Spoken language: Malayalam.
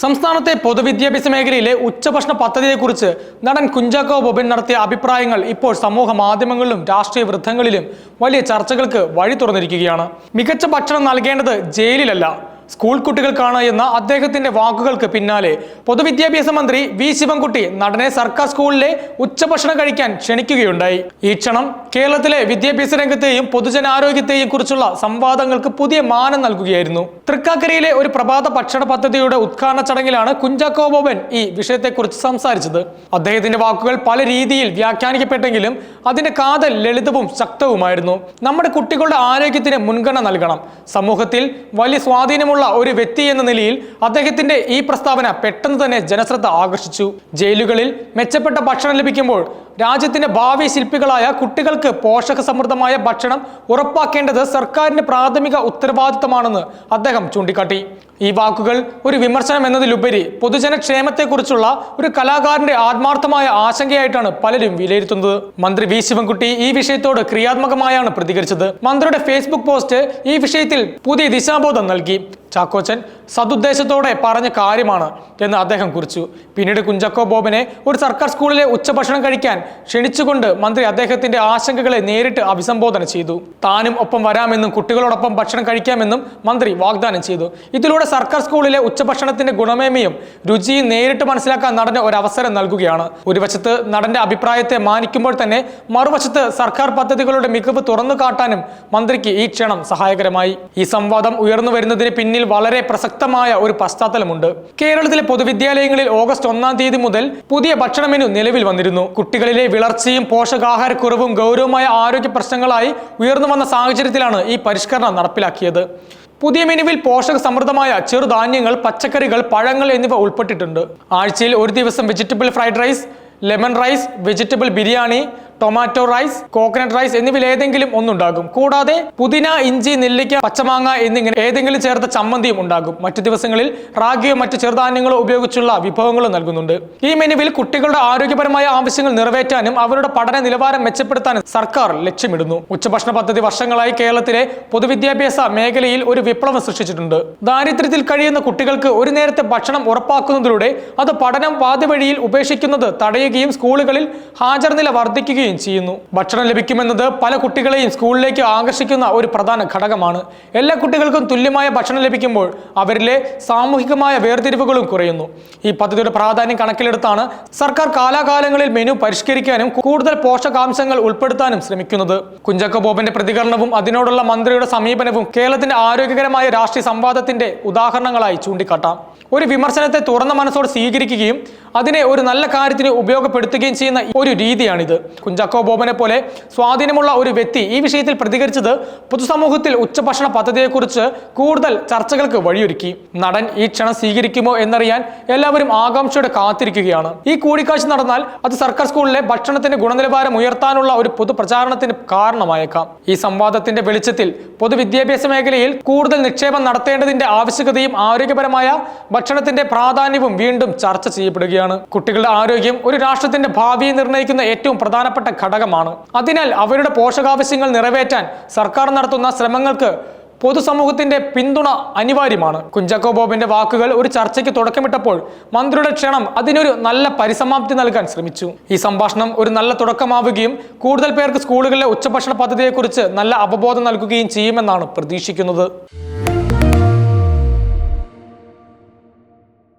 സംസ്ഥാനത്തെ പൊതുവിദ്യാഭ്യാസ മേഖലയിലെ ഉച്ചഭക്ഷണ പദ്ധതിയെക്കുറിച്ച് നടൻ കുഞ്ചാക്കോ ബോബൻ നടത്തിയ അഭിപ്രായങ്ങൾ ഇപ്പോൾ സമൂഹ മാധ്യമങ്ങളിലും രാഷ്ട്രീയ വൃദ്ധങ്ങളിലും വലിയ ചർച്ചകൾക്ക് വഴി തുറന്നിരിക്കുകയാണ്. മികച്ച ഭക്ഷണം നൽകേണ്ടത് ജയിലിലല്ല സ്കൂൾ കുട്ടികൾക്കാണ് എന്ന അദ്ദേഹത്തിന്റെ വാക്കുകൾക്ക് പിന്നാലെ. പൊതുവിദ്യാഭ്യാസ മന്ത്രി വി ശിവൻകുട്ടി നടനെ സർക്കാർ സ്കൂളിലെ ഉച്ചഭക്ഷണം കഴിക്കാൻ ക്ഷണിക്കുകയുണ്ടായി. ഈ ക്ഷണം കേരളത്തിലെ വിദ്യാഭ്യാസ രംഗത്തെയും പൊതുജനാരോഗ്യത്തെയും കുറിച്ചുള്ള സംവാദങ്ങൾക്ക് പുതിയ മാനം നൽകുകയായിരുന്നു. തൃക്കാക്കരയിലെ ഒരു പ്രഭാത ഭക്ഷണ പദ്ധതിയുടെ ഉദ്ഘാടന ചടങ്ങിലാണ് കുഞ്ചാക്കോ ബോബൻ ഈ വിഷയത്തെക്കുറിച്ച് സംസാരിച്ചത്. അദ്ദേഹത്തിന്റെ വാക്കുകൾ പല രീതിയിൽ വ്യാഖ്യാനിക്കപ്പെട്ടെങ്കിലും അതിന്റെ കാതൽ ലളിതവും ശക്തവുമായിരുന്നു. നമ്മുടെ കുട്ടികളുടെ ആരോഗ്യത്തിന് മുൻഗണന നൽകണം. സമൂഹത്തിൽ വലിയ സ്വാധീനമുള്ള ഒരു വ്യക്തി എന്ന നിലയിൽ അദ്ദേഹത്തിന്റെ ഈ പ്രസ്താവന പെട്ടെന്ന് തന്നെ ജനശ്രദ്ധ ആകർഷിച്ചു. ജയിലുകളിൽ മെച്ചപ്പെട്ട ഭക്ഷണം ലഭിക്കുമ്പോൾ രാജ്യത്തിന്റെ ഭാവി ശില്പികളായ കുട്ടികൾക്ക് പോഷക സമൃദ്ധമായ ഭക്ഷണം ഉറപ്പാക്കേണ്ടത് സർക്കാരിന്റെ പ്രാഥമിക ഉത്തരവാദിത്തമാണെന്ന് അദ്ദേഹം ചൂണ്ടിക്കാട്ടി. ഈ വാക്കുകൾ ഒരു വിമർശനം എന്നതിലുപരി പൊതുജനക്ഷേമത്തെക്കുറിച്ചുള്ള ഒരു കലാകാരന്റെ ആത്മാർത്ഥമായ ആശങ്കയായിട്ടാണ് പലരും വിലയിരുത്തുന്നത്. മന്ത്രി വി. ശിവൻകുട്ടി ഈ വിഷയത്തോട് ക്രിയാത്മകമായാണ് പ്രതികരിച്ചത്. മന്ത്രിയുടെ ഫേസ്ബുക്ക് പോസ്റ്റ് ഈ വിഷയത്തിൽ പുതിയ ദിശാബോധം നൽകി. ചാക്കോച്ചൻ സതുദ്ദേശത്തോടെ പറഞ്ഞ കാര്യമാണ് എന്ന് അദ്ദേഹം കുറിച്ചു. പിന്നീട് കുഞ്ചക്കോ ബോബനെ ഒരു സർക്കാർ സ്കൂളിലെ ഉച്ചഭക്ഷണം കഴിക്കാൻ ക്ഷണിച്ചുകൊണ്ട് മന്ത്രി അദ്ദേഹത്തിന്റെ ആശങ്കകളെ നേരിട്ട് അഭിസംബോധന ചെയ്തു. താനും ഒപ്പം വരാമെന്നും കുട്ടികളോടൊപ്പം ഭക്ഷണം കഴിക്കാമെന്നും മന്ത്രി വാഗ്ദാനം ചെയ്തു. ഇതിലൂടെ സർക്കാർ സ്കൂളിലെ ഉച്ചഭക്ഷണത്തിന്റെ ഗുണമേമയും രുചിയും നേരിട്ട് മനസ്സിലാക്കാൻ നടന് ഒരു അവസരം നൽകുകയാണ്. ഒരു വശത്ത് നടന്റെ അഭിപ്രായത്തെ മാനിക്കുമ്പോൾ തന്നെ മറുവശത്ത് സർക്കാർ പദ്ധതികളുടെ മികവ് തുറന്നു കാട്ടാനും മന്ത്രിക്ക് ഈ ക്ഷണം സഹായകരമായി. ഈ സംവാദം ഉയർന്നു വരുന്നതിന് പിന്നിൽ വളരെ പ്രസക്തമായ ഒരു പശ്ചാത്തലമുണ്ട്. കേരളത്തിലെ പൊതുവിദ്യാലയങ്ങളിൽ ഓഗസ്റ്റ് ഒന്നാം തീയതി മുതൽ പുതിയ ഭക്ഷണ മെനു നിലവിൽ വന്നിരുന്നു. കുട്ടികളിലെ വിളർച്ചയും പോഷകാഹാരക്കുറവും ഗൗരവമായ ആരോഗ്യ പ്രശ്നങ്ങളായി ഉയർന്നു വന്ന സാഹചര്യത്തിലാണ് ഈ പരിഷ്കരണം നടപ്പിലാക്കിയത്. പുതിയ മെനുവിൽ പോഷക സമൃദ്ധമായ ചെറുധാന്യങ്ങൾ പച്ചക്കറികൾ പഴങ്ങൾ എന്നിവ ഉൾപ്പെട്ടിട്ടുണ്ട്. ആഴ്ചയിൽ ഒരു ദിവസം vegetable fried rice lemon rice vegetable biryani tomato rice coconut rice എന്നിവയിൽ ഏതെങ്കിലും ഒന്നുണ്ടാകും. കൂടാതെ പുതിന ഇഞ്ചി നെല്ലിക്ക പച്ചമാങ്ങ എന്നിങ്ങനെ ഏതെങ്കിലും ചേർത്ത ചമ്മന്തിയും ഉണ്ടാകും. മറ്റു ദിവസങ്ങളിൽ റാഗിയോ മറ്റു ചെറുധാന്യങ്ങളോ ഉപയോഗിച്ചുള്ള വിഭവങ്ങളും നൽകുന്നുണ്ട്. ഈ മെനുവിൽ കുട്ടികളുടെ ആരോഗ്യപരമായ ആവശ്യങ്ങൾ നിറവേറ്റാനും അവരുടെ പഠന നിലവാരം മെച്ചപ്പെടുത്താനും സർക്കാർ ലക്ഷ്യമിടുന്നു. ഉച്ചഭക്ഷണ പദ്ധതി വർഷങ്ങളായി കേരളത്തിലെ പൊതുവിദ്യാഭ്യാസ മേഖലയിൽ ഒരു വിപ്ലവം സൃഷ്ടിച്ചിട്ടുണ്ട്. ദാരിദ്ര്യത്തിൽ കഴിയുന്ന കുട്ടികൾക്ക് ഒരു നേരത്തെ ഭക്ഷണം ഉറപ്പാക്കുന്നതിലൂടെ അത് പഠനം പാതിവഴിയിൽ ഉപേക്ഷിക്കുന്നത് തടയുകയും സ്കൂളുകളിൽ ഹാജർ നില വർദ്ധിക്കുകയും ചെയ്യുന്നു. ഭക്ഷണം ലഭിക്കുമെന്നത് പല കുട്ടികളെയും സ്കൂളിലേക്ക് ആകർഷിക്കുന്ന ഒരു പ്രധാന ഘടകമാണ്. എല്ലാ കുട്ടികൾക്കും തുല്യമായ ഭക്ഷണം ലഭിക്കുമ്പോൾ അവരിലെ സാമൂഹികമായ വേർതിരിവുകളും കുറയുന്നു. ഈ പദ്ധതിയുടെ പ്രാധാന്യം കണക്കിലെടുത്താണ് സർക്കാർ കാലാകാലങ്ങളിൽ മെനു പരിഷ്കരിക്കാനും കൂടുതൽ പോഷകാംശങ്ങൾ ഉൾപ്പെടുത്താനും ശ്രമിക്കുന്നത്. കുഞ്ചക്ക ബോബന്റെ പ്രതികരണവും അതിനോടുള്ള മന്ത്രിയുടെ സമീപനവും കേരളത്തിന്റെ ആരോഗ്യകരമായ രാഷ്ട്രീയ സംവാദത്തിന്റെ ഉദാഹരണങ്ങളായി ചൂണ്ടിക്കാട്ടാം. ഒരു വിമർശനത്തെ തുറന്ന മനസ്സോടെ സ്വീകരിക്കുകയും അതിനെ ഒരു നല്ല കാര്യത്തിന് ഉപയോഗപ്പെടുത്തുകയും ചെയ്യുന്ന ഒരു രീതിയാണിത്. കുഞ്ചാക്കോ ബോബനെ പോലെ സ്വാധീനമുള്ള ഒരു വ്യക്തി ഈ വിഷയത്തിൽ പ്രതികരിച്ചത് പൊതുസമൂഹത്തിൽ ഉച്ചഭക്ഷണ പദ്ധതിയെക്കുറിച്ച് കൂടുതൽ ചർച്ചകൾക്ക് വഴിയൊരുക്കി. നടൻ ഈ ക്ഷണം സ്വീകരിക്കുമോ എന്നറിയാൻ എല്ലാവരും ആകാംക്ഷയോടെ കാത്തിരിക്കുകയാണ്. ഈ കൂടിക്കാഴ്ച നടന്നാൽ അത് സർക്കാർ സ്കൂളിലെ ഭക്ഷണത്തിന്റെ ഗുണനിലവാരം ഉയർത്താനുള്ള ഒരു പൊതുപ്രചാരണത്തിന് കാരണമായേക്കാം. ഈ സംവാദത്തിന്റെ വെളിച്ചത്തിൽ പൊതുവിദ്യാഭ്യാസ മേഖലയിൽ കൂടുതൽ നിക്ഷേപം നടത്തേണ്ടതിന്റെ ആവശ്യകതയും ആരോഗ്യപരമായ ഭക്ഷണത്തിന്റെ പ്രാധാന്യവും വീണ്ടും ചർച്ച ചെയ്യപ്പെടുകയാണ്. കുട്ടികളുടെ ആരോഗ്യം ഒരു രാഷ്ട്രത്തിന്റെ ഭാവിയെ നിർണയിക്കുന്ന ഏറ്റവും പ്രധാനപ്പെട്ട ഘടകമാണ് അതിനാൽ അവരുടെ പോഷകാവശ്യങ്ങൾ നിറവേറ്റാൻ സർക്കാർ നടത്തുന്ന ശ്രമങ്ങൾക്ക് പൊതുസമൂഹത്തിന്റെ പിന്തുണ അനിവാര്യമാണ്. കുഞ്ചാക്കോ ബോബിന്റെ വാക്കുകൾ ഒരു ചർച്ചയ്ക്ക് തുടക്കമിട്ടപ്പോൾ മന്ത്രിയുടെ ക്ഷണം അതിനൊരു നല്ല പരിസമാപ്തി നൽകാൻ ശ്രമിച്ചു. ഈ സംഭാഷണം ഒരു നല്ല തുടക്കമാവുകയും കൂടുതൽ പേർക്ക് സ്കൂളുകളിലെ ഉച്ചഭക്ഷണ പദ്ധതിയെക്കുറിച്ച് നല്ല അവബോധം നൽകുകയും ചെയ്യുമെന്നാണ് പ്രതീക്ഷിക്കുന്നത്.